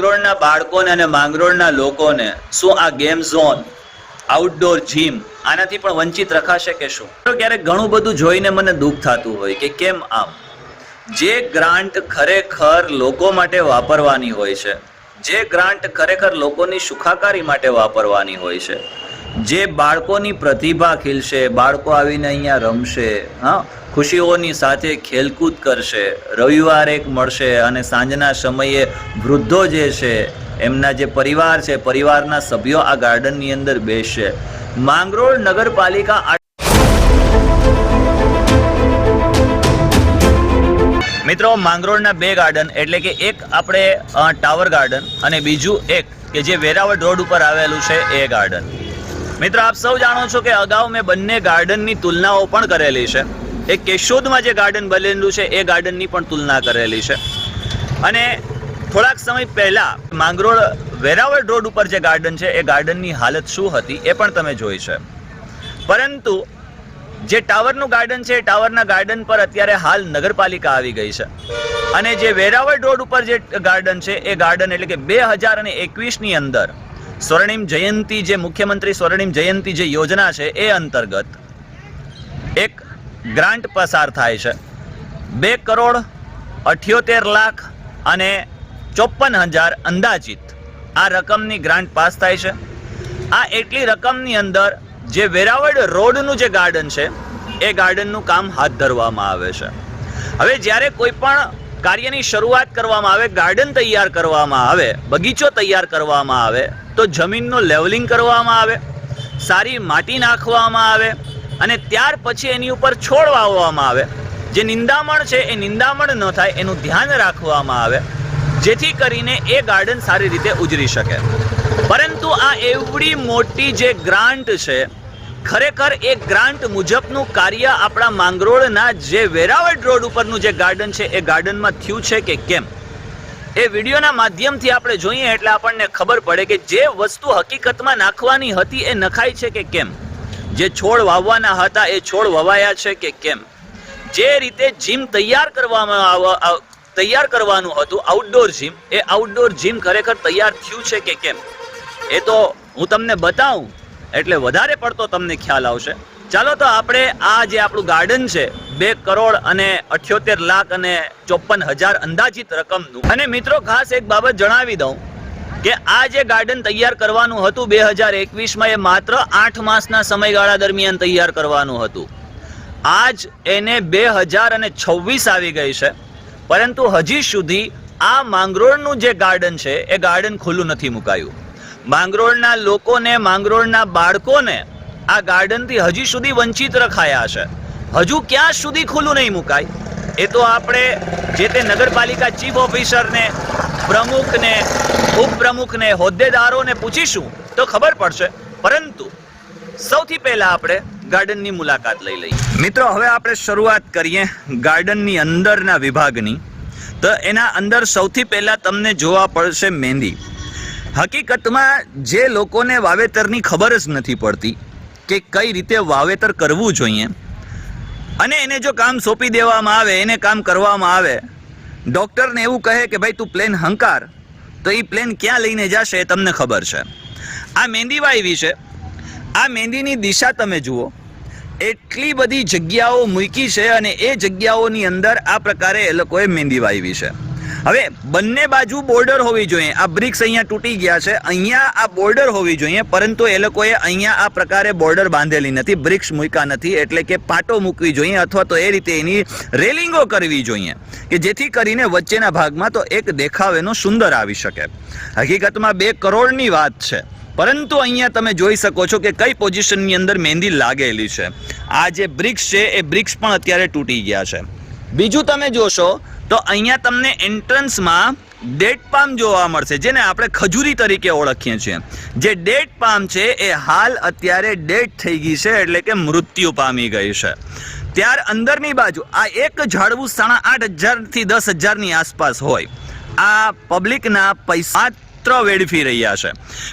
માંગરોળના બાળકોને અને માંગરોળના લોકોને શું આ ગેમ ઝોન આઉટડોર જીમ આનાથી પણ વંચિત રખાશે કે શું? ક્યારેક ઘણું બધું જોઈને મને દુઃખ થતું હોય કે કેમ આમ? જે ગ્રાન્ટ ખરેખર લોકો માટે વાપરવાની હોય છે, જે ગ્રાન્ટ ખરેખર લોકોની સુખાકારી માટે વાપરવાની હોય છે જે બાળકોની પ્રતિભા ખીલશે, બાળકો આવીને અહીંયા રમશે, હા, ખુશીઓની સાથે ખેલકૂદ કરશે, રવિવાર એક મળશે અને સાંજના સમયે વૃદ્ધો જે છે, એમના જે પરિવાર છે, પરિવારના સભ્યો આ ગાર્ડનની અંદર બેસશે. માંગરોળ નગરપાલિકા મિત્રો, માંગરોળના બે ગાર્ડન એટલે કે એક આપણે ટાવર ગાર્ડન અને બીજું એક કે જે વેરાવળ રોડ ઉપર આવેલું છે એ ગાર્ડન. મિત્રો, આપ સૌ જાણો છો કે અગાઉ મેં બંને ગાર્ડનની તુલનાઓ પણ કરેલી છે. એ કેશોદમાં જે ગાર્ડન બનેલું છે, એ ગાર્ડનની પણ તુલના કરેલી છે. અને થોડાક સમય પહેલાં માંગરોળ વેરાવળ રોડ ઉપર જે ગાર્ડન છે, એ ગાર્ડનની હાલત શું હતી, એ પણ તમે જોઈ છે. પરંતુ જે ટાવરનું ગાર્ડન છે, એ ટાવરના ગાર્ડન પર અત્યારે હાલ નગરપાલિકા આવી ગઈ છે. અને જે વેરાવળ રોડ ઉપર જે ગાર્ડન છે, એ ગાર્ડન એટલે કે બે હજાર અને એકવીસની અંદર સ્વર્ણિમ જયંતી જે મુખ્યમંત્રી સ્વર્ણિમ જયંતી જે યોજના છે એ અંતર્ગત એક ગ્રાન્ટ પસાર થાય છે બે કરોડ અઠ્યોતેર લાખ અને ચોપન હજાર અંદાજિત આ રકમની ગ્રાન્ટ પાસ થાય છે આ એટલી રકમની અંદર જે વેરાવળ રોડનું જે ગાર્ડન છે, એ ગાર્ડનનું કામ હાથ ધરવામાં આવે છે। હવે જ્યારે કોઈ પણ કાર્યની શરૂઆત કરવામાં આવે, ગાર્ડન તૈયાર કરવામાં આવે, બગીચો તૈયાર કરવામાં આવે, તો જમીનનું લેવલિંગ કરવામાં આવે, સારી માટી નાખવામાં આવે, અને ત્યાર પછી એની ઉપર છોડ વાવવામાં આવે. જે નિંદામણ છે, એ નિંદામણ ન થાય, એનું ધ્યાન રાખવામાં આવે, જેથી કરીને એ ગાર્ડન સારી રીતે ઉજરી શકે. પરંતુ આ એવડી મોટી જે ગ્રાન્ટ છે ખરેખર એ ગ્રાન્ટ મુજબનું કાર્ય આપણા માંગરોળના જે વેરાવળ રોડ ઉપરનું જે ગાર્ડન છે, એ ગાર્ડનમાં થયું છે કે કેમ? એ વિડીયોના માધ્યમથી આપણે જોઈએ એટલે આપણને ખબર પડે કે જે વસ્તુ હકીકતમાં નાખવાની હતી એ નખાય છે કે કેમ? જે છોડ વાવવાના હતા એ છોડ વવાયા છે કે કેમ? જે રીતે જીમ તૈયાર કરવામાં તૈયાર કરવાનું હતું આઉટડોર જીમ એ આઉટડોર જીમ ખરેખર તૈયાર થયું છે કે કેમ? એ તો હું તમને બતાવું એટલે વધારે પડતો તમને ખ્યાલ આવશે. ચાલો તો આપણે આ જે આપણું ગાર્ડન છે, બે કરોડ અને અઠ્યોતેર લાખ અને ચોપન હજાર અંદાજિત રકમનું. અને મિત્રો ખાસ એક બાબત જણાવી દઉં કે આ જે ગાર્ડન તૈયાર કરવાનું હતું બે હજાર એકવીસમાં એ માત્ર આઠ માસના સમયગાળા દરમિયાન તૈયાર કરવાનું હતું. આજ એને બે હજાર અને છવ્વીસ આવી ગઈ છે. પરંતુ હજી સુધી આ માંગરોળનું જે ગાર્ડન છે, એ ગાર્ડન ખુલ્લું નથી મુકાયું. માંગરોળના લોકોને, માંગરોળના બાળકોને આ ગાર્ડનથી હજી સુધી વંચિત રખાયા છે. હજુ ક્યાં સુધી ખુલ્લું નહીં મુકાય? એ તો આપણે જે તે નગરપાલિકા ચીફ ઓફિસરને, પ્રમુખને, ઉપપ્રમુખને, હોદ્દેદારોને પૂછીશું તો ખબર પડશે. પરંતુ સૌથી પહેલા આપણે ગાર્ડનની મુલાકાત લઈ લઈએ. મિત્રો, હવે આપણે શરૂઆત કરીએ ગાર્ડનની અંદરના વિભાગની. તો એના અંદર સૌથી પહેલાં તમને જોવા પડશે મહેંદી. હકીકતમાં જે લોકોને વાવેતરની ખબર જ નથી પડતી કે કઈ રીતે વાવેતર કરવું જોઈએ. અને એને જો કામ સોંપી દેવામાં આવે, એને કામ કરવામાં આવે, ડૉક્ટરને એવું કહે કે ભાઈ, તું પ્લેન હંકાર, તો એ પ્લેન ક્યાં લઈને જશે એ તમને ખબર છે. આ મહેંદી વાવી છે. આ મહેંદીની દિશા તમે જુઓ. એટલી બધી જગ્યાઓ મૂકી છે અને એ જગ્યાઓની અંદર આ પ્રકારે એ લોકોએ મહેંદી વાવી છે. હવે બંને બાજુ બોર્ડર હોવી જોઈએ. આ બ્રિક્સ અહીંયા તૂટી ગયા છે. અહીંયા આ બોર્ડર હોવી જોઈએ, પરંતુ એ લોકોએ અહીંયા આ પ્રકારે બોર્ડર બાંધેલી નથી. બ્રિક્સ મૂક્યા નથી, એટલે કે પાટો મૂકવી જોઈએ, અથવા તો એ રીતે એની રેલિંગો કરવી જોઈએ, કે જેથી કરીને વચ્ચેના ભાગમાં તો એક દેખાવ એનો સુંદર આવી શકે. હકીકતમાં બે કરોડની વાત છે. પરંતુ અહીંયા તમે જોઈ શકો છો કે કઈ પોઝિશનની અંદર મહેંદી લાગેલી છે. આ જે બ્રિક્સ છે, એ બ્રિક્સ પણ અત્યારે તૂટી ગયા છે. બીજું તમે જોશો, તો અહીંયા તમને એન્ટ્રન્સમાં ડેટ પામ જોવા મળશે, જેને આપણે ખજૂરી તરીકે ઓળખીએ છીએ. જે ડેટ પામ છે, એ હાલ અત્યારે ડેટ થઈ ગઈ છે, એટલે કે મૃત્યુ પામી ગઈ છે. ત્યાર અંદરની બાજુ, આ એક ઝાડવું સાડા આઠ હજારથી દસ હજારની આસપાસ હોય. આ પબ્લિકના પૈસા માત્ર વેડફી રહ્યા છે.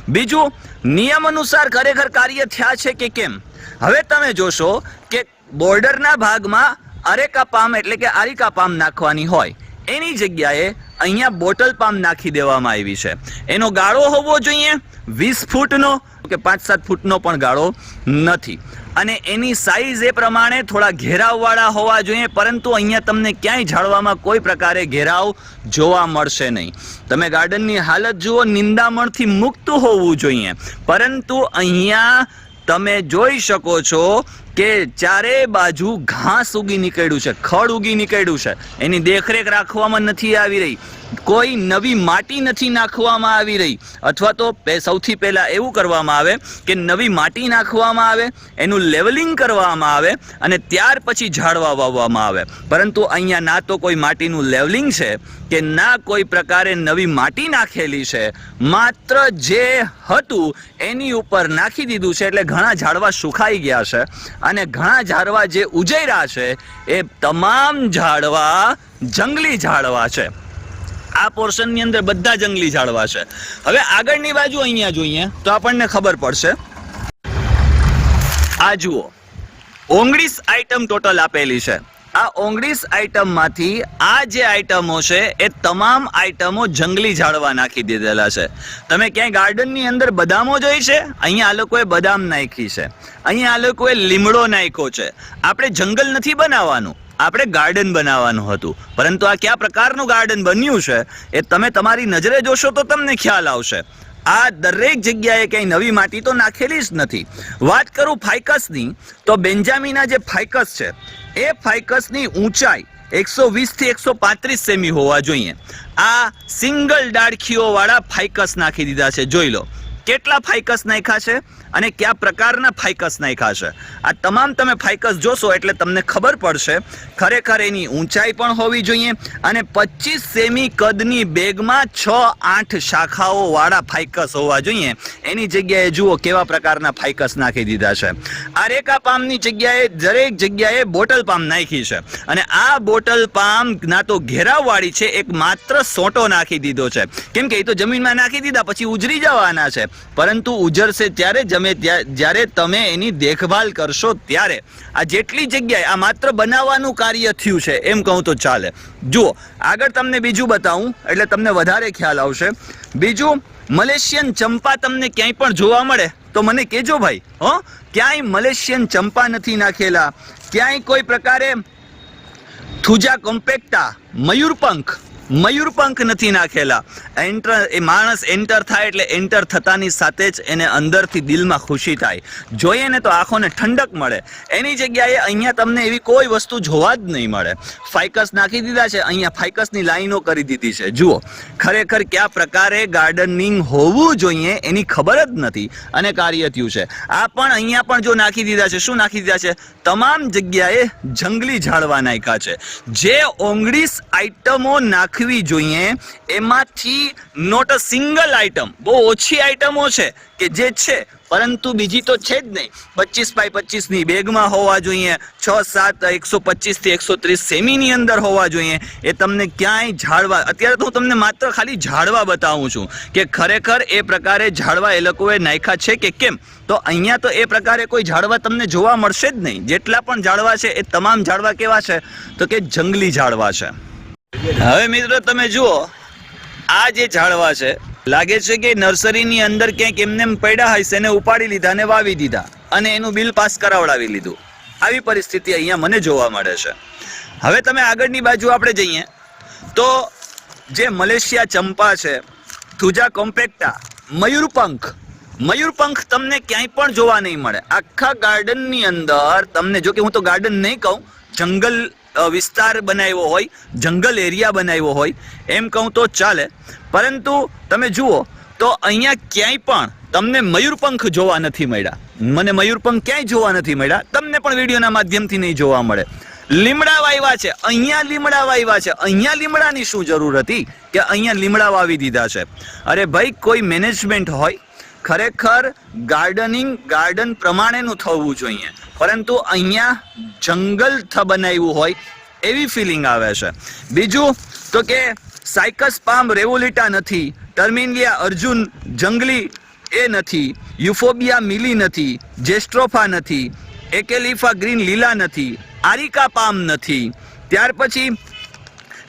બીજું, નિયમ અનુસાર ખરેખર કાર્ય થયા છે કે કેમ? હવે તમે જોશો કે બોર્ડરના ભાગમાં અરેકા પામ એટલે કે આરિકા પામ નાખવાની હોય. એની જગ્યાએ અહીંયા બોટલ પામ નાખી દેવામાં આવી છે. એનો ગાળો હોવો જોઈએ વીસ ફૂટનો કે પાંચ સાત ફૂટનો પણ ગાળો નથી. અને એની સાઈઝ એ પ્રમાણે થોડા ઘેરાવવાળા હોવા જોઈએ, પરંતુ અહીંયા તમને ક્યાંય ઝાડવામાં કોઈ પ્રકારે ઘેરાવ જોવા મળશે નહીં. તમે ગાર્ડનની હાલત જુઓ, નિંદામણથી મુક્ત હોવું જોઈએ. પરંતુ અહીંયા તમે જોઈ શકો છો કે ચારે બાજુ ઘાસ ઉગી નીકળ્યું છે, ખડ ઉગી નીકળ્યું છે. એની દેખરેખ રાખવામાં નથી આવી રહી. કોઈ નવી માટી નથી નાખવામાં આવી રહી. અથવા તો સૌથી પહેલાં એવું કરવામાં આવે કે નવી માટી નાખવામાં આવે, એનું લેવલિંગ કરવામાં આવે અને ત્યાર પછી ઝાડવા વાવવામાં આવે. પરંતુ અહીંયા ના તો કોઈ માટીનું લેવલિંગ છે કે ના કોઈ પ્રકારે નવી માટી નાખેલી છે. માત્ર જે હતું એની ઉપર નાખી દીધું છે, એટલે ઘણા ઝાડવા સુખાઈ ગયા છે. અને ઘણા ઝાડવા જે ઉજૈરા છે, એ તમામ ઝાડવા જંગલી ઝાડવા છે. આ પોર્શનની અંદર બધા જંગલી ઝાડવા છે. હવે આગળની બાજુ અહીંયા જોઈએ, તો આપણને ખબર પડશે. આ જુઓ, ઓગણીસ આઈટમ ટોટલ આપેલી છે. આ ઓગણીસ આઈટમમાંથી આ જે આઈટમો છે, એ તમામ આઈટમો જંગલી ઝાડવા નાખી દીધેલા છે. તમે ક્યાંય ગાર્ડનની અંદર બદામો જોઈ છે? અહીંયા આ લોકોએ બદામ નાખી છે. અહીંયા આ લોકોએ લીમડો નાખ્યો છે. આપણે જંગલ નથી બનાવવાનું. આપણે ગાર્ડન બનાવવાનું હતું. પરંતુ આ કયા પ્રકારનું ગાર્ડન બન્યું છે, એ તમે તમારી નજરે જોશો તો તમને ખ્યાલ આવશે. આ દરેક જગ્યાએ ક્યાંય નવી માટી તો નાખેલી જ નથી. વાત કરું ફાઇકસની, તો બેન્જામીના જે ફાઇકસ છે એ ફાઇકસની ઊંચાઈ એકસો વીસથી એકસો પાંત્રીસ સેમી હોવા જોઈએ. આ સિંગલ ડાળખીઓ વાળા ફાઇકસ નાખી દીધા છે, જોઈ લો. કેટલા ફાઇકસ નાખ્યા છે અને કયા પ્રકારના ફાઇકસ નાખ્યા છે? આ તમામ તમે ફાઇકસ જોશો એટલે તમને ખબર પડશે. ખરેખર એની ઊંચાઈ પણ હોવી જોઈએ અને પચીસ સેમી કદની બેગમાં છ આઠ શાખાઓ વાળા ફાઇકસ હોવા જોઈએ. એની જગ્યાએ જુઓ કેવા પ્રકારના ફાઇકસ નાખી દીધા છે. આ રેકા પામની જગ્યાએ દરેક જગ્યાએ બોટલ પામ નાખી છે. અને આ બોટલ પામ ના તો ઘેરાવવાળી છે, એક માત્ર સોટો નાખી દીધો છે. કેમ કે એ તો જમીનમાં નાખી દીધા, પછી ઉજરી જવાના છે. પરંતુ ઉજરશે ત્યારે જમે જ્યારે તમે એની દેખભાલ કરશો ત્યારે. આ જેટલી જગ્યાએ આ માત્ર બનાવવાનું કાર્ય થયું છે, એમ કહું તો ચાલે. જુઓ, આગળ તમને બીજું બતાવું, એટલે તમને વધારે ખ્યાલ આવશે. બીજું, મલેશિયન ચંપા તમને ક્યાંય પણ જોવા મળે, તો મને કહેજો ભાઈ, હો? ક્યાંય મલેશિયન ચંપા નથી નાખેલા? ક્યાંય કોઈ પ્રકારે થુજા કોમ્પેક્ટા મયુરપંખ મયુરપંખ નથી નાખેલા. એન્ટર એ માણસ એન્ટર થાય એટલે એન્ટર થતાની સાથે જ એને અંદરથી દિલમાં ખુશી થાય. જોઈએ ને તો આંખોને ઠંડક મળે. એની જગ્યાએ અહીંયા તમને એવી કોઈ વસ્તુ જોવા જ નહીં મળે. ફાઇકસ નાખી દીધા છે, અહીંયા ફાઇકસની લાઈનો કરી દીધી છે. જુઓ, ખરેખર કયા પ્રકારે ગાર્ડનિંગ હોવું જોઈએ એની ખબર જ નથી અને કાર્ય થયું છે. આ પણ અહીંયા પણ જો નાખી દીધા છે, શું નાખી દીધા છે? તમામ જગ્યાએ જંગલી ઝાડવા નાખ્યા છે. જે ઓગણીસ આઈટમો નાખવી જોઈએ. એમાંથી નોટ અ સિંગલ આઇટમ બહુ ઓછી આઇટમો છે કે જે છે, પરંતુ બીજી તો છે જ નહીં. પચીસ બાય પચીસની બેગમાં હોવા જોઈએ, છ, સાત, એકસો પચીસથી એકસો ત્રીસ સેમીની અંદર હોવા જોઈએ. એ તમને ક્યાંય ઝાડવા, અત્યારે તો હું તમને માત્ર ખાલી ઝાડવા બતાવું છું કે ખરેખર એ પ્રકારે ઝાડવા એ લોકોએ નાખ્યા છે કે કેમ? તો અહીંયા તો એ પ્રકારે કોઈ ઝાડવા તમને જોવા મળશે જ નહીં. જેટલા પણ ઝાડવા છે, એ તમામ ઝાડવા કેવા છે? તો કે જંગલી ઝાડવા છે. હવે મિત્રો તમે જુઓ, આ જે ઝાડવા છે, લાગે છે કે નર્સરીની અંદર ક્યાંક એમને પડ્યા હશે એને ઉપાડી લીધા અને વાવી દીધા અને એનું બિલ પાસ કરાવડાવી લીધું. આવી પરિસ્થિતિ અહીંયા મને જોવા મળે છે. હવે તમે આગળની બાજુ આપણે જઈએ. તો જે મલેશિયા ચંપા છે થુજા કોમ્પેક્ટા મયુરપંખ મયુરપંખ તમને ક્યાંય પણ જોવા નહીં મળે. આખા ગાર્ડનની અંદર તમને જો કે હું તો ગાર્ડન નહીં કહું, જંગલ વિસ્તાર બનાવ્યો હોય, જંગલ એરિયા બનાવ્યો હોય, એમ કહું તો ચાલે. પરંતુ તમે જુઓ, તો અહીંયા ક્યાંય પણ તમને મયુરપંખ જોવા નથી મળ્યા. મને મયુરપંખ ક્યાંય જોવા નથી મળ્યા. તમને પણ વિડીયોના માધ્યમથી નહીં જોવા મળે. લીમડા વાવ્યા છે. અહીંયા લીમડા વાવ્યા છે. અહીંયા લીમડાની શું જરૂર હતી કે અહીંયા લીમડા વાવી દીધા છે? અરે ભાઈ, કોઈ મેનેજમેન્ટ હોય ખરેખર ગાર્ડનિંગ ગાર્ડન પ્રમાણેનું થવું જોઈએ. પરંતુ અહીંયા જંગલ થ બનાવ્યું હોય એવી ફિલિંગ આવે છે. બીજું તો કે સાયકસ પામ રેવોલિટા નથી ટર્મિનિયા અર્જુન જંગલી એ નથી યુફોબિયા મિલી નથી જેસ્ટ્રોફા નથી એકેલિફા ગ્રીન લીલા નથી, આરિકા પામ નથી. ત્યાર પછી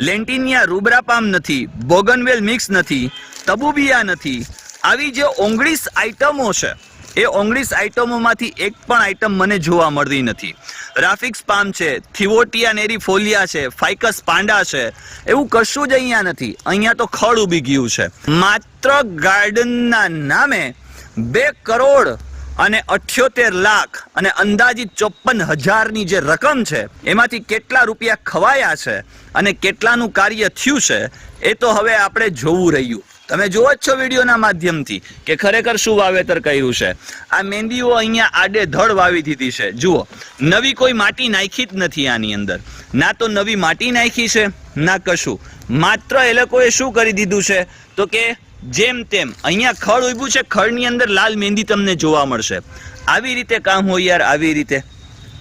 લેન્ટિનિયા રૂબ્રાપામ નથી બોગનવેલ મિક્સ નથી, તબુબિયા નથી આવી જે ઓગણીસ આઇટમો છે, એ ઓગણીસ આઇટમોમાંથી એક પણ આઇટમ મને જોવા મળતી નથી. રાફિક્સ પામ છે, થિવોટિયા નેરી ફોલિયા છે, ફાઇકસ પાંડા છે, એવું કશું જ અહીંયા નથી. અહીંયા તો ખડ ઊભી ગયું છે. માત્ર ગાર્ડનના નામે બે કરોડ અને અઠ્યોતેર લાખ અને અંદાજિત ચોપન હજારની જે રકમ છે, એમાંથી કેટલા રૂપિયા ખવાયા છે અને કેટલાનું કાર્ય થયું છે, એ તો હવે આપણે જોવું રહ્યું. તમે જુઓ જ છો વિડીયોના માધ્યમથી કે ખરેખર શું વાવેતર કર્યું છે. આ મહેંદીઓ અહીંયા આડે ધડ વાવી દીધી છે. જુઓ, નવી કોઈ માટી નાખી જ નથી આની અંદર. ના તો નવી માટી નાખી છે, ના કશું. માત્ર એ લોકોએ શું કરી દીધું છે? તો કે જેમ તેમ, અહીંયા ખડ ઉભ્યું છે ખડની અંદર લાલ મહેંદી તમને જોવા મળશે. આવી રીતે કામ હોય યાર, આવી રીતે.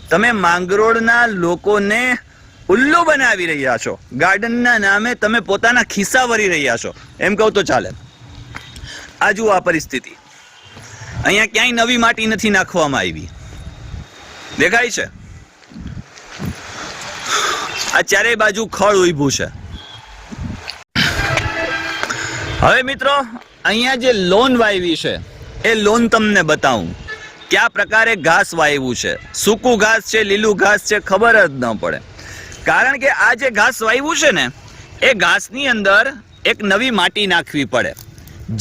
તમે માંગરોળના લોકોને ઉલ્લુ બનાવી રહ્યા છો. ગાર્ડનના નામે તમે પોતાના ખિસ્સા ભરી રહ્યા છો. એમ કહું તો ચાલે. આ જુઓ આ પરિસ્થિતિ. અહીંયા ક્યાંય નવી માટી નથી નાખવામાં આવી. દેખાય છે? આ ચારેય બાજુ ખળ ઉભ્યું છે. હવે મિત્રો, અહીંયા જે લોન વાવી છે, એ લોન તમને બતાવું. કયા પ્રકારે ઘાસ વાવ્યું છે? સૂકું ઘાસ છે, લીલું ઘાસ છે, ખબર જ ન પડે. કારણ કે આ જે ઘાસ વાવ્યું છે ને, એ ઘાસની અંદર એક નવી માટી નાખવી પડે.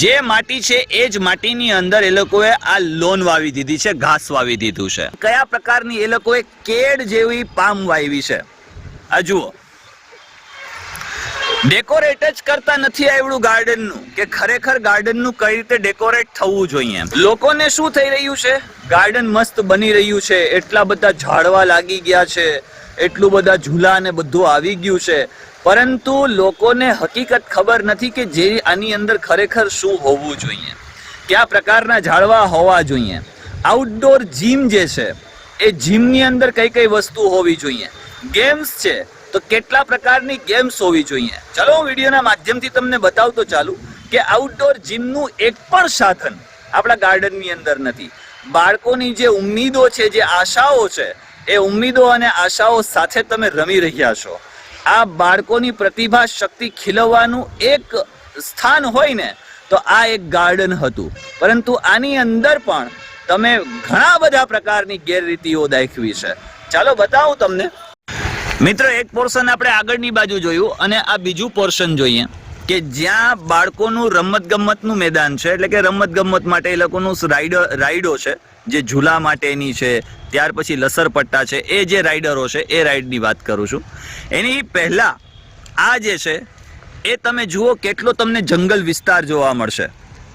જે માટી છે, એ જ માટીની અંદર એ લોકોએ આ લોન વાવી દીધી છે, ઘાસ વાવી દીધું છે. કયા પ્રકારની એ લોકોએ કેડ જેવી પામ વાવી છે? આ જુઓ. ડેકોરેટ જ કરતા નથી આવડું ગાર્ડનનું કે ખરેખર ગાર્ડનનું કઈ રીતે ડેકોરેટ થવું જોઈએ? લોકોને શું થઈ રહ્યું છે? ગાર્ડન મસ્ત બની રહ્યું છે, એટલા બધા ઝાડવા લાગી ગયા છે એટલું બધા ઝૂલા ને બધું આવી ગયું છે. પરંતુ લોકોને હકીકત ખબર નથી કે જે આની અંદર ખરેખર શું હોવું જોઈએ. કયા પ્રકારના ઝાડવા હોવા જોઈએ. આઉટડોર જીમ જે છે, એ જીમની અંદર કઈ કઈ વસ્તુ હોવી જોઈએ. ગેમ્સ છે, તો કેટલા પ્રકારની ગેમ્સ હોવી જોઈએ. ચલો હું વિડીયોના માધ્યમથી તમને બતાવતો ચાલુ કે આઉટડોર જીમનું એક પણ સાધન આપણા ગાર્ડનની અંદર નથી. બાળકોની જે ઉમ્મીદો છે, જે આશાઓ છે એ ઉમ્મીદો અને આશાઓ સાથે તમે રમી રહ્યા છો. આ બાળકોની પ્રતિભા શક્તિ ખીલવવાનું એક સ્થાન હોય ને, તો આ એક ગાર્ડન હતું. પરંતુ આની અંદર પણ તમે ઘણા બધા પ્રકારની ગેરરીતિઓ દાખવી છે. ચાલો બતાવું તમને. મિત્રો, એક પોર્શન આપણે આગળની બાજુ જોયું અને આ બીજું પોર્શન જોઈએ કે જ્યાં બાળકોનું રમત ગમતનું મેદાન છે, એટલે કે રમત ગમત માટે એ લોકોનું રાઈડ, રાઈડો છે, જે ઝૂલા માટેની છે ત્યાર પછી લસરપટ્ટા છે, એ જે રાઇડરો છે, એ રાઇડની વાત કરું છું. એની પહેલાં આ જે છે, એ તમે જુઓ કેટલો તમને જંગલ વિસ્તાર જોવા મળશે.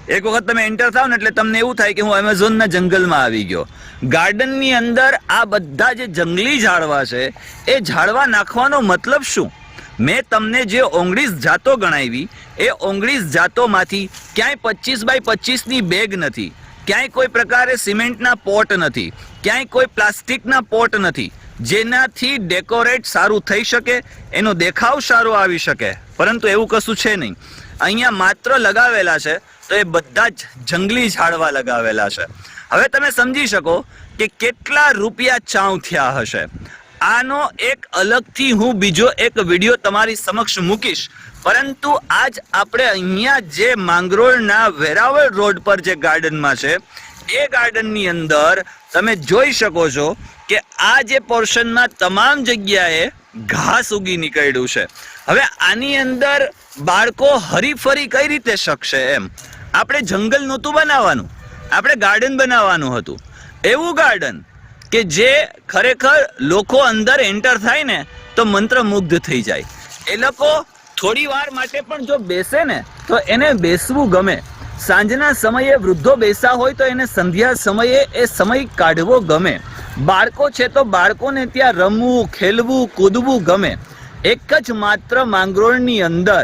એક વખત તમે એન્ટર થાવ ને એટલે તમને એવું થાય કે હું એમેઝોનના જંગલમાં આવી ગયો. ગાર્ડનની અંદર આ બધા જે જંગલી ઝાડવા છે, એ ઝાડવા નાખવાનો મતલબ શું? મેં તમને જે ઓગણીસ જાતો ગણાવી, એ ઓગણીસ જાતોમાંથી ક્યાંય પચીસ બાય પચીસની બેગ નથી. ક્યાંય કોઈ પ્રકારે સિમેન્ટના પોટ નથી. ક્યાંય કોઈ પ્લાસ્ટિકના પોટ નથી. જેનાથી ડેકોરેટ સારું થઈ શકે, એનો દેખાવ સારો આવી શકે. પરંતુ એવું કશું છે નહીં. અહીંયા માત્ર લગાવેલા છે, તો એ બધા જ જંગલી ઝાડવા લગાવેલા છે. હવે તમે સમજી શકો કે કેટલા રૂપિયા ચાઉ થયા હશે. આનો એક અલગથી હું બીજો એક વીડિયો તમારી સમક્ષ મૂકીશ. પરંતુ આજ આપણે અહીંયા જે માંગરોળના વેરાવળ રોડ પર જે ગાર્ડનમાં છે એ ગાર્ડનની અંદર તમે જોઈ શકો છો કે આ જે પોર્શનમાં તમામ જગ્યાએ ઘાસ ઉગી નીકળ્યું છે. હવે આની અંદર બાળકો હરીફરી કઈ રીતે શકશે એમ? આપણે જંગલ નહોતું બનાવવાનું. આપણે ગાર્ડન બનાવવાનું હતું. એવું ગાર્ડન કે જે ખરેખર લોકો અંદર એન્ટર થાય ને તો મંત્રમુગ્ધ થઈ જાય. એ લોકો થોડી વાર માટે પણ જો બેસે ને તો એને બેસવું ગમે. સાંજના સમયે વૃદ્ધો બેસા હોય તો એને સંધ્યા સમયે એ સમય કાઢવો ગમે. બાળકો છે તો બાળકોને ત્યાં રમવું, ખેલવું, કૂદવું ગમે. એક જ માત્ર માંગરોળની અંદર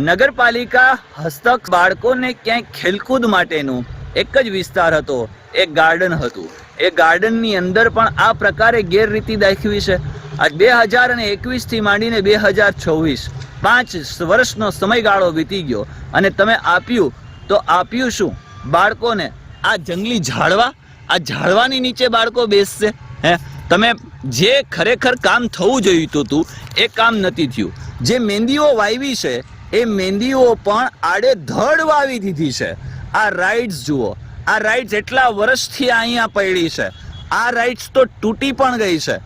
નગરપાલિકા હસ્તક બાળકોને ક્યાંય ખેલકૂદ માટેનું એક જ વિસ્તાર હતો, એ ગાર્ડન હતું. એ ગાર્ડનની અંદર પણ આ પ્રકારે ગેરરીતિ દાખવી છે. આજ બે હજાર અને એકવીસથી માંડીને બે હજાર છવ્વીસ પાંચ વર્ષનો સમયગાળો વીતી ગયો અને તમે આપ્યું તો આપ્યું શું? બાળકોને. આ જંગલી ઝાડવા? આ ઝાડવાની નીચે બાળકો બેસશે? હે? તમે જે ખરેખર કામ થવું જોઈતું હતું એ કામ નથી થયું. જે મહેંદીઓ વાવી છે, એ મહેંદીઓ પણ આડેધડ વાવી દીધી છે. આ રાઇડ્સ જુઓ. આ રાઇડ્સ એટલા વર્ષથી અહીંયા પડી છે. આ રાઇડ્સ તો તૂટી પણ ગઈ છે.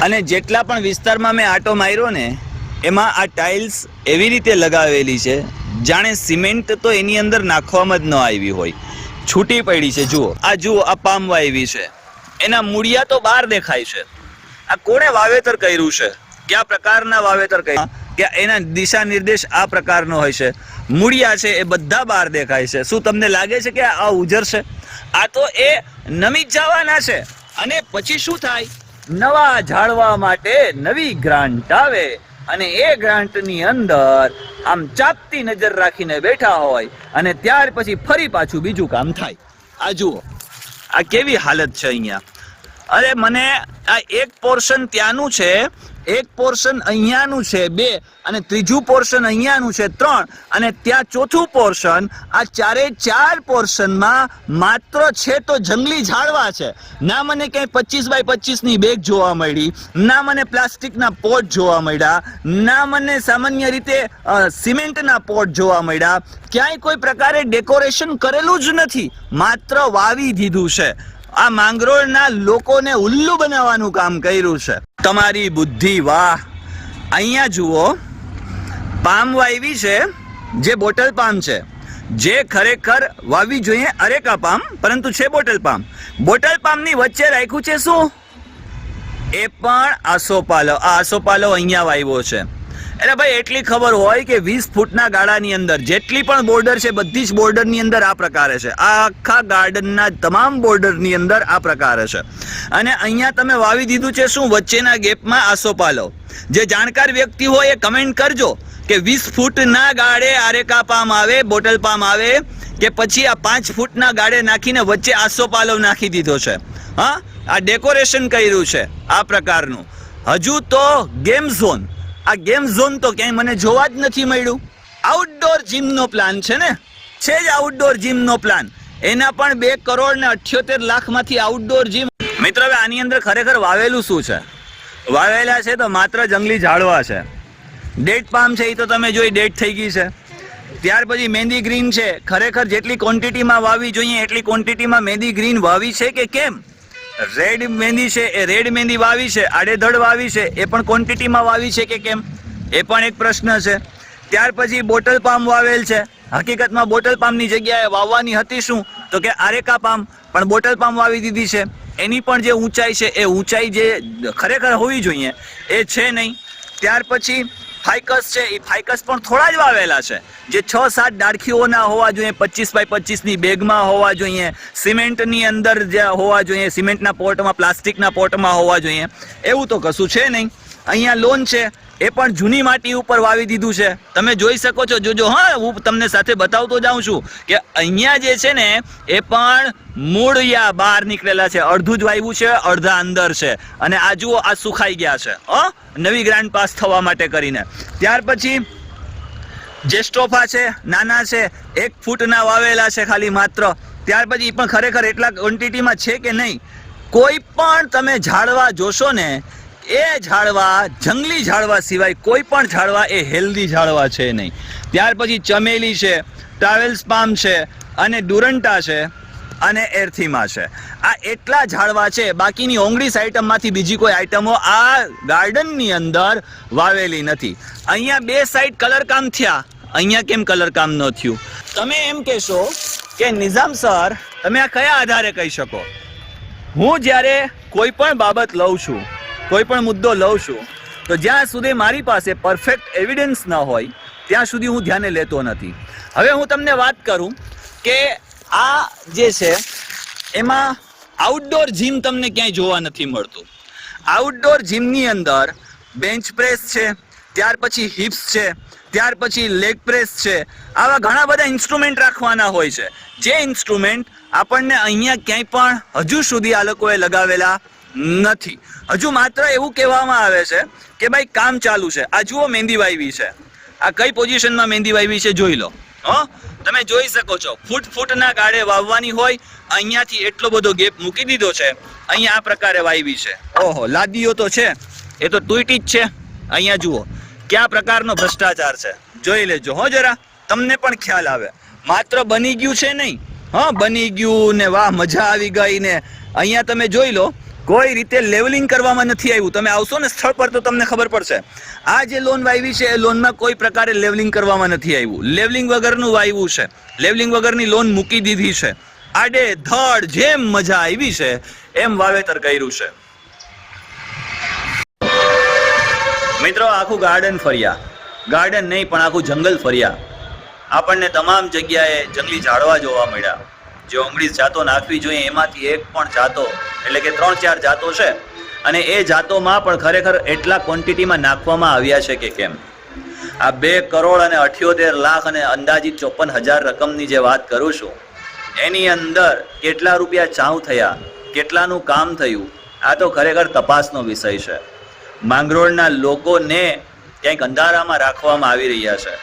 અને જેટલા પણ વિસ્તારમાં મેં આટો માર્યો ને, એમાં આ ટાઇલ્સ એવી રીતે લગાવેલી છે જાણે સિમેન્ટ તો એની અંદર નાખવામાં જ ન આવી હોય. છૂટી પડી છે, જુઓ. આ જુઓ, આ પામ વાવી છે. એના મૂળિયા તો બહાર દેખાય છે. આ કોણે વાવેતર કર્યું છે? કયા પ્રકારના વાવેતર કર્યા? કે એના દિશા નિર્દેશ આ પ્રકારનો હોય છે? મૂળિયા છે, એ બધા બહાર દેખાય છે. શું તમને લાગે છે કે આ ઉજરશે? આ તો એ નમી જવાના છે. અને પછી શું થાય? નવા ઝાડવા માટે નવી ગ્રાન્ટ આવે. અને એ ગ્રાન્ટની અંદર આમ ચાપતી નજર રાખીને બેઠા હોય અને ત્યાર પછી ફરી પાછું બીજું કામ થાય. આ જુઓ, આ કેવી હાલત છે અહીંયા. અરે મને આ એક પોર્શન ત્યાંનું છે એક પોર્શન અહીંયાનું છે, બે, અને ત્રીજું પોર્શન અહીંયાનું છે, ત્રણ, અને ત્યાં ચોથું પોર્શન આ ચારે ચાર પોર્શનમાં માત્ર છે તો જંગલી ઝાડવા છે. ના મને ક્યાંય પચીસ બાય પચીસની બેગ જોવા મળી, ના મને પ્લાસ્ટિકના પોટ જોવા મળ્યા, ના મને સામાન્ય રીતે સિમેન્ટના પોટ જોવા મળ્યા. ક્યાંય કોઈ પ્રકારે ડેકોરેશન કરેલું જ નથી, માત્ર વાવી દીધું છે. આ માંગરોળના લોકોને ઉલ્લુ બનાવવાનું કામ કર્યું છે. તમારી બુદ્ધિ, વાહ. અહીંયા જુઓ. પામ વાવી છે, જે બોટલ પામ છે. જે ખરેખર વાવી જોઈએ અરેકા પામ, પરંતુ છે બોટલ પામ. બોટલ પામની વચ્ચે રાખ્યું છે શું? એ પણ આસોપાલો આ આસોપાલો અહીંયા વાવ્યો છે. એટલે ભાઈ, એટલી ખબર હોય કે વીસ ફૂટના ગાળાની અંદર, જેટલી પણ બોર્ડર છે, બધી જ બોર્ડરની અંદર આ પ્રકારે છે. આ આખા ગાર્ડનના તમામ બોર્ડરની અંદર આ પ્રકારે છે. અને અહીંયા તમે વાવી દીધું છે શું? વચ્ચેના ગેપમાં આસોપાલો જે જાણકાર વ્યક્તિ હોય એ કમેન્ટ કરજો કે વીસ ફૂટના ગાળે આરેકા પામ આવે, બોટલ પામ આવે, કે પછી આ પાંચ ફૂટના ગાળે નાખીને વચ્ચે આસોપાલો નાખી દીધો છે. હા? આ ડેકોરેશન કર્યું છે આ પ્રકારનું. હજુ તો ગેમ ઝોન. આ ગેમ ઝોન તો ક્યાંય મને જોવા જ નથી મળ્યું. આઉટડોર જીમનો પ્લાન છે ને? છે જ આઉટડોર જીમનો પ્લાન એના પણ બે કરોડ ને અઠ્યોતેર લાખમાંથી આઉટડોર જીમ મિત્ર, હવે આની અંદર ખરેખર વાવેલું શું છે? વાવેલા છે તો માત્ર જંગલી ઝાડવા છે. ડેટ પામ છે, એ તો તમે જોઈ ડેટ થઈ ગઈ છે. ત્યાર પછી મહેંદી ગ્રીન છે. ખરેખર જેટલી ક્વોન્ટિટીમાં વાવી જોઈએ, એટલી ક્વોન્ટિટીમાં મહેંદી ગ્રીન વાવી છે કે કેમ? રેડ મહેંદી છે, એ રેડ મહેંદી વાવી છે, આડેધડ વાવી છે, એ પણ ક્વોન્ટિટીમાં વાવી છે કે કેમ? એ પણ એક પ્રશ્ન છે. ત્યાર પછી બોટલ પામ વાવેલ છે. હકીકતમાં બોટલ પામની જગ્યાએ વાવવાની હતી શું? તો કે આરેકા પામ. પણ બોટલ પામ વાવી દીધી છે. એની પણ જે ઊંચાઈ છે, એ ઊંચાઈ જે ખરેખર હોવી જોઈએ, એ છે નહીં. ત્યાર પછી ફાઇકસ છે એ ફાઇકસ પણ થોડા જ વાવેલા છે. જે છ સાત ડાળખીઓના હોવા જોઈએ, પચીસ બાય પચીસની બેગમાં હોવા જોઈએ, સિમેન્ટની અંદર જે હોવા જોઈએ, સિમેન્ટના પોર્ટમાં પ્લાસ્ટિકના પોર્ટમાં હોવા જોઈએ. એવું તો કશું છે નહીં. અહીંયા લોન છે, એ પણ જૂની માટી ઉપર વાવી દીધું છે. તમે જોઈ શકો છો, જોજો, હા, હું તમને સાથે બતાવતો જાઉં છું કે અહીંયા જે છે ને, એ પણ મૂળિયા બહાર નીકળેલા છે. અડધું જ વાવ્યું છે, અડધા અંદર છે. અને આ જુઓ, આ સુખાઈ ગયા છે. હ, નવી ગ્રાન્ડ પાસ થવા માટે કરીને. ત્યાર પછી જે સ્ટોફા છે, નાના છે, એક ફૂટના વાવેલા છે ખાલી માત્ર. ત્યાર પછી એ પણ ખરેખર એટલા ક્વોન્ટિટીમાં છે કે નહીં? કોઈ પણ તમે ઝાડવા જોશો ને એ ઝાડવા, જંગલી ઝાડવા સિવાય કોઈ પણ ઝાડવા એ હેલ્ધી ઝાડવા છે નહીં. ત્યાર પછી ચમેલી છે ટ્રાવેલ્સ પામ છે અને ડુરંટા છે અને એરથીમા છે. આ એટલા ઝાડવા છે, બાકીની ઓંગળીસ આઈટમમાંથી બીજી કોઈ આઈટમો આ ગાર્ડનની અંદર વાવેલી નથી. અહીંયા બે સાઈડ કલરકામ થયા. અહીંયા કેમ કલરકામ ન થયું? તમે એમ કહેશો કે નિઝામ સર, તમે આ કયા આધારે કહી શકો? હું જ્યારે કોઈ પણ બાબત લઉં છું કોઈ પણ મુદ્દો લઉં છું, તો જ્યાં સુધી મારી પાસે પરફેક્ટ એવિડન્સ ન હોય, ત્યાં સુધી હું ધ્યાને લેતો નથી. હવે હું તમને વાત કરું કે આ જે છે, એમાં આઉટડોર જીમ તમને ક્યાંય જોવા નથી મળતું. આઉટડોર જીમની અંદર બેન્ચ પ્રેસ છે, ત્યાર પછી હિપ્સ છે, ત્યાર પછી લેગ પ્રેસ છે, આવા ઘણા બધા ઇન્સ્ટ્રુમેન્ટ રાખવાના હોય છે. જે ઇન્સ્ટ્રુમેન્ટ આપણને અહીંયા ક્યાંય પણ હજુ સુધી આ લોકોએ લગાવેલા નથી. હજુ માત્ર એવું કહેવામાં આવે છે કે ભાઈ કામ ચાલુ છે. આ જુઓ મહેંદી વાવી છે. આ કઈ પોઝિશનમાં મહેંદી વાવી છે જોઈ લો. હો? તમે જોઈ શકો છો. ફૂટ ફૂટના ગાળે વાવવાની હોય, અહીંયાથી એટલો બધો ગેપ મૂકી દીધો છે. અહીંયા આ પ્રકારે વાવી છે. ઓહો, લાદીઓ તો છે. એ તો તૂટી જ છે. અહીંયા જુઓ. કયા પ્રકારનો ભ્રષ્ટાચાર છે. જોઈ લેજો હો જરા. તમને પણ ખ્યાલ આવે. માત્ર બની ગયું છે નહીં. હા, બની ગયું ને વાહ, મજા આવી ગઈ ને. અહીંયા તમે જોઈ લો, કોઈ રીતે લેવલિંગ કરવામાં નથી આવ્યું. તમે આવશો ને સ્થળ પર તો તમને ખબર પડશે. આ જે લોન વાવી છે, એ લોનમાં કોઈ પ્રકારે લેવલિંગ કરવામાં નથી આવ્યું. લેવલિંગ વગરનું વાવ્યું છે. લેવલિંગ વગરની લોન મૂકી દીધી છે. આડે ધડ જેમ મજા આવી છે, એમ વાવેતર કર્યું છે. મિત્રો, આખું ગાર્ડન ફર્યા. ગાર્ડન નહીં, પણ આખું જંગલ ફર્યા. આપણને તમામ જગ્યાએ જંગલી ઝાડવા જોવા મળ્યા. જે ઓગણીસ જાતો નાખવી જોઈએ, એમાંથી એક પણ જાતો, એટલે કે ત્રણ ચાર જાતો છે. અને એ જાતોમાં પણ ખરેખર એટલા ક્વોન્ટિટીમાં નાખવામાં આવ્યા છે કે કેમ? આ બે કરોડ અને અઠ્યોતેર લાખ અને અંદાજિત ચોપન હજાર રકમની જે વાત કરું છું, એની અંદર કેટલા રૂપિયા ચાઉ થયા, કેટલાનું કામ થયું, આ તો ખરેખર તપાસનો વિષય છે. માંગરોળના લોકોને ક્યાંક અંધારામાં રાખવામાં આવી રહ્યા છે.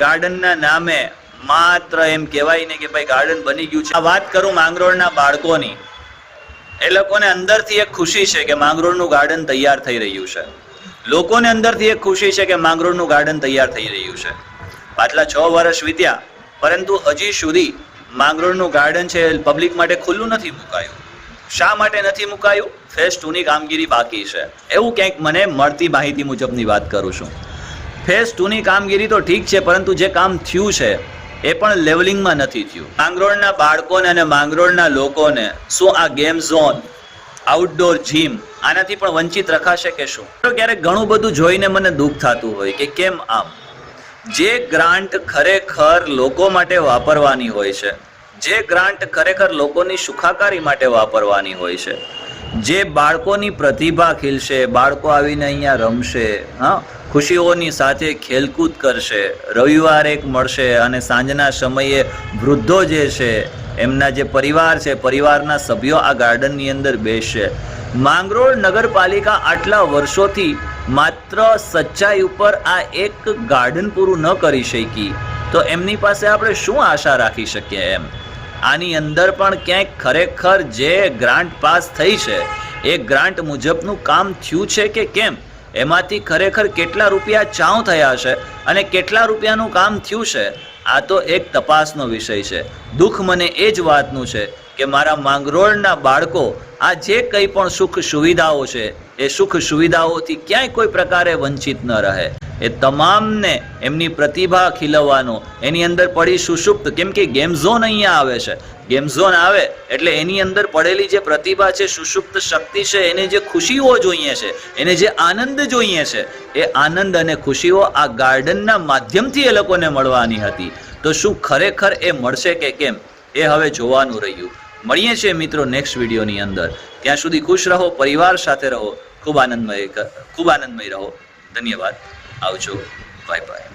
ગાર્ડનના નામે માત્ર એમ કહેવાય ને કે ભાઈ ગાર્ડન બની ગયું છે. આ વાત કરું માંગરોળના બાળકોની. એ લોકોને અંદરથી એક ખુશી છે કે માંગરોળનું ગાર્ડન તૈયાર થઈ રહ્યું છે. લોકોને અંદરથી એક ખુશી છે કે માંગરોળનું ગાર્ડન તૈયાર થઈ રહ્યું છે. પાછલા છ વર્ષ વીત્યા, પરંતુ હજી સુધી માંગરોળનું ગાર્ડન છે પબ્લિક માટે ખુલ્લું નથી મુકાયું. શા માટે નથી મુકાયું? ફેઝ ટુની કામગીરી બાકી છે. એવું ક્યાંક મને મળતી માહિતી મુજબની વાત કરું છું. ફેઝ ટુની કામગીરી તો ઠીક છે, પરંતુ જે કામ થયું છે, એ પણ લેવલિંગમાં નથી થયું. માંગરોળના બાળકોને અને માંગરોળના લોકોને શું આ ગેમ ઝોન આઉટડોર જીમ આનાથી પણ વંચિત રખાશે કે શું? ક્યારેક ઘણું બધું જોઈને મને દુઃખ થતું હોય કે કેમ આમ? જે ગ્રાન્ટ ખરેખર લોકો માટે વાપરવાની હોય છે, જે ગ્રાન્ટ ખરેખર લોકોની સુખાકારી માટે વાપરવાની હોય છે જે બાળકોની પ્રતિભા ખીલશે, બાળકો આવીને અહીંયા રમશે, હા? ખુશીઓની સાથે ખેલકૂદ કરશે, રવિવાર એક મળશે અને સાંજના સમયે વૃદ્ધો જે છે, એમના જે પરિવાર છે, પરિવારના સભ્યો આ ગાર્ડનની અંદર બેસશે. માંગરોળ નગરપાલિકા આટલા વર્ષોથી માત્ર સચ્ચાઈ ઉપર આ એક ગાર્ડન પૂરું ન કરી શકી. તો એમની પાસે આપણે શું આશા રાખી શકીએ એમ? આની અંદર પણ ક્યાંક ખરેખર જે ગ્રાન્ટ પાસ થઈ છે, એ ગ્રાન્ટ મુજબનું કામ થયું છે કે કેમ? એમાંથી ખરેખર કેટલા રૂપિયા ચાઉ થયા છે અને કેટલા રૂપિયાનું કામ થયું છે? આ તો એક તપાસનો વિષય છે. દુઃખ મને એ જ વાતનું છે કે મારા માંગરોળના બાળકો આ જે કંઈ પણ સુખ સુવિધાઓ છે, એ સુખ સુવિધાઓથી ક્યાંય કોઈ પ્રકારે વંચિત ન રહે. એ તમામને એમની પ્રતિભા ખીલવવાનો. એની અંદર પડી સુષુપ્ત, કેમ કે ગેમ ઝોન અહીંયા આવે છે. ગેમ ઝોન આવે એટલે એની અંદર પડેલી જે પ્રતિભા છે, સુષુપ્ત શક્તિ છે, એને જે ખુશીઓ જોઈએ છે, એને જે આનંદ જોઈએ છે, એ આનંદ અને ખુશીઓ આ ગાર્ડનના માધ્યમથી એ લોકોને મળવાની હતી. તો શું ખરેખર એ મળશે કે કેમ? એ હવે જોવાનું રહ્યું. મળીએ છીએ મિત્રો નેક્સ્ટ વિડીયોની અંદર. ત્યાં સુધી ખુશ રહો, પરિવાર સાથે રહો. ખૂબ આનંદમય ખૂબ આનંદમય રહો. ધન્યવાદ. આવજો. Bye bye